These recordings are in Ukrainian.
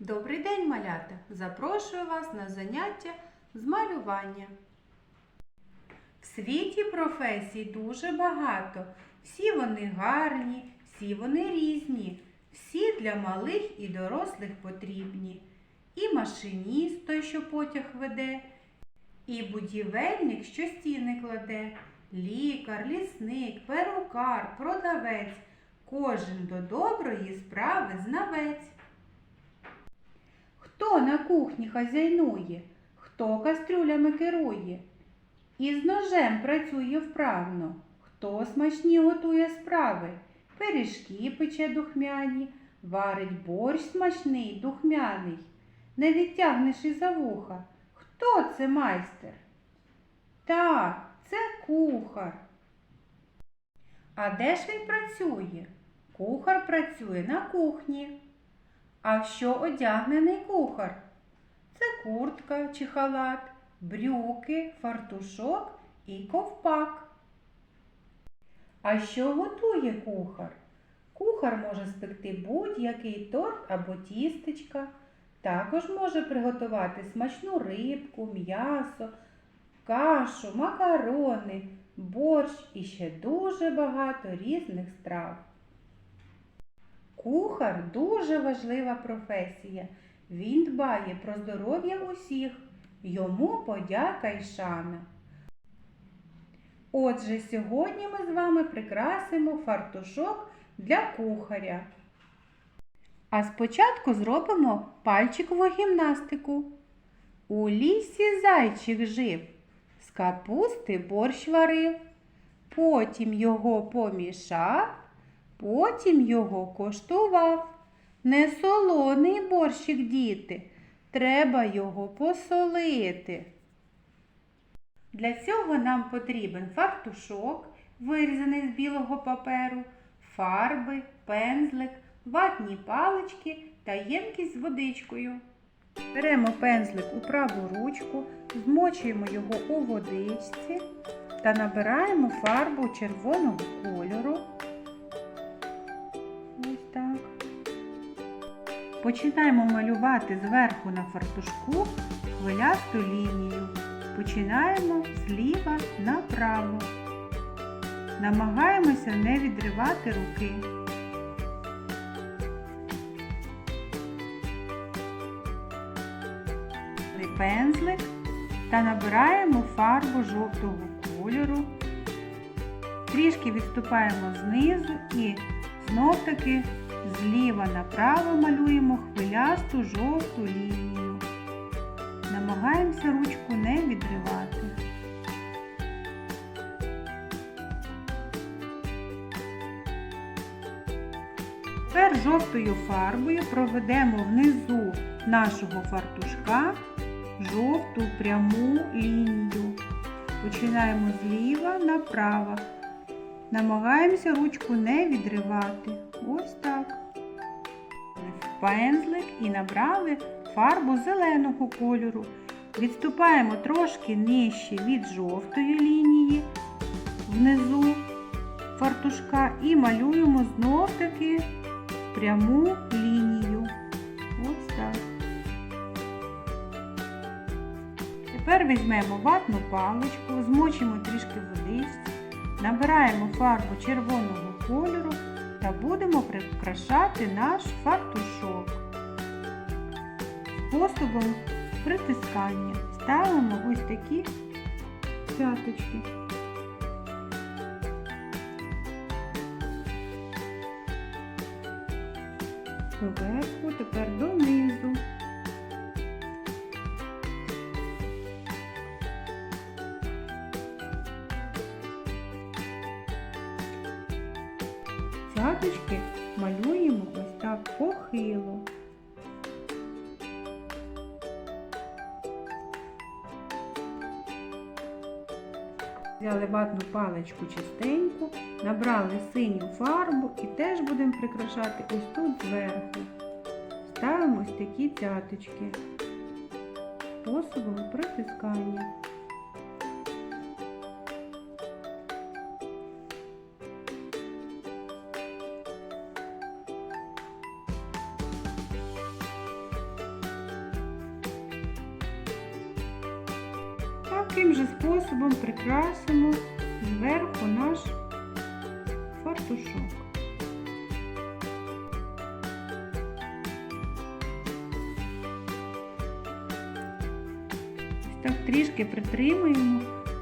Добрий день, малята! Запрошую вас на заняття з малювання. В світі професій дуже багато. Всі вони гарні, всі вони різні, всі для малих і дорослих потрібні. І машиніст той, що потяг веде, і будівельник, що стіни кладе, лікар, лісник, перукар, продавець. Кожен до доброї справи знавець. Хто на кухні хазяйнує, хто кастрюлями керує, із ножем працює вправно, хто смачні готує страви, пиріжки пече духмяні, варить борщ смачний, духмяний, не відтягнеш із-за вуха. Хто це майстер? Так, це кухар. А де ж він працює? Кухар працює на кухні. А що одягнений кухар? Це куртка чи халат, брюки, фартушок і ковпак. А що готує кухар? Кухар може спекти будь-який торт або тістечка. Також може приготувати смачну рибку, м'ясо, кашу, макарони, борщ і ще дуже багато різних страв. Кухар дуже важлива професія. Він дбає про здоров'я усіх. Йому подяка й шана. Отже, сьогодні ми з вами прикрасимо фартушок для кухаря. А спочатку зробимо пальчикову гімнастику. У лісі зайчик жив, з капусти борщ варив, потім його помішав. Потім його коштував. Не солоний борщик, діти, треба його посолити. Для цього нам потрібен фартушок, вирізаний з білого паперу, фарби, пензлик, ватні палички та ємкість з водичкою. Беремо пензлик у праву ручку, змочуємо його у водичці та набираємо фарбу червоного кольору. Починаємо малювати зверху на фартушку хвилясту лінію. Починаємо зліва направо. Намагаємося не відривати руки. Пензлик та набираємо фарбу жовтого кольору. Трішки відступаємо знизу і Знов таки зліва направо малюємо хвилясту жовту лінію. Намагаємося ручку не відривати. Тепер жовтою фарбою проведемо внизу нашого фартушка жовту пряму лінію. Починаємо зліва направо. Намагаємося ручку не відривати. Ось так. Пензлик і набрали фарбу зеленого кольору. Відступаємо трошки нижче від жовтої лінії внизу фартушка і малюємо знов таки пряму лінію. Ось так. Тепер візьмемо ватну паличку, змочимо трішки водичці. Набираємо фарбу червоного кольору та будемо прикрашати наш фартушок. Способом притискання ставимо ось такі цяточки. Поверху, тепер донизу. Цяточки малюємо ось так похило. Взяли ватну паличку чистеньку, набрали синю фарбу і теж будемо прикрашати ось тут зверху. Ставимо ось такі цяточки способом притискання. Таким же способом прикрасимо зверху наш фартушок. Ось так трішки притримуємо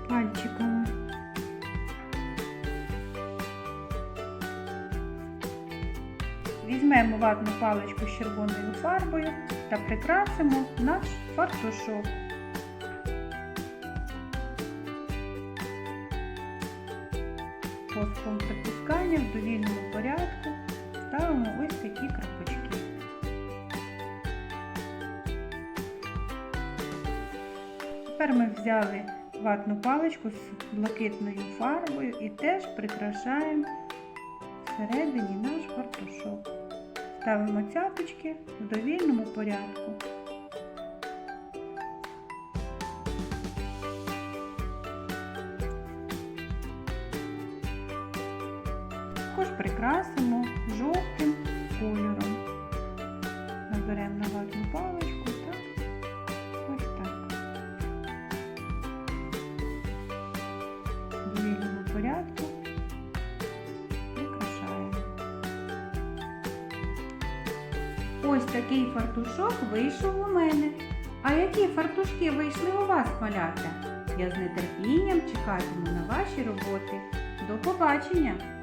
пальчиками. Візьмемо ватну паличку з червоною фарбою та прикрасимо наш фартушок. Способом притискання в довільному порядку ставимо ось такі крапочки. Тепер ми взяли ватну паличку з блакитною фарбою і теж прикрашаємо всередині наш фартушок. Ставимо цяточки в довільному порядку. Також прикрасимо жовтим кольором. Наберемо на ватну паличку та ось так. В довільному порядку прикрашаємо. Ось такий фартушок вийшов у мене. А які фартушки вийшли у вас, малята? Я з нетерпінням чекатиму на ваші роботи. До побачення!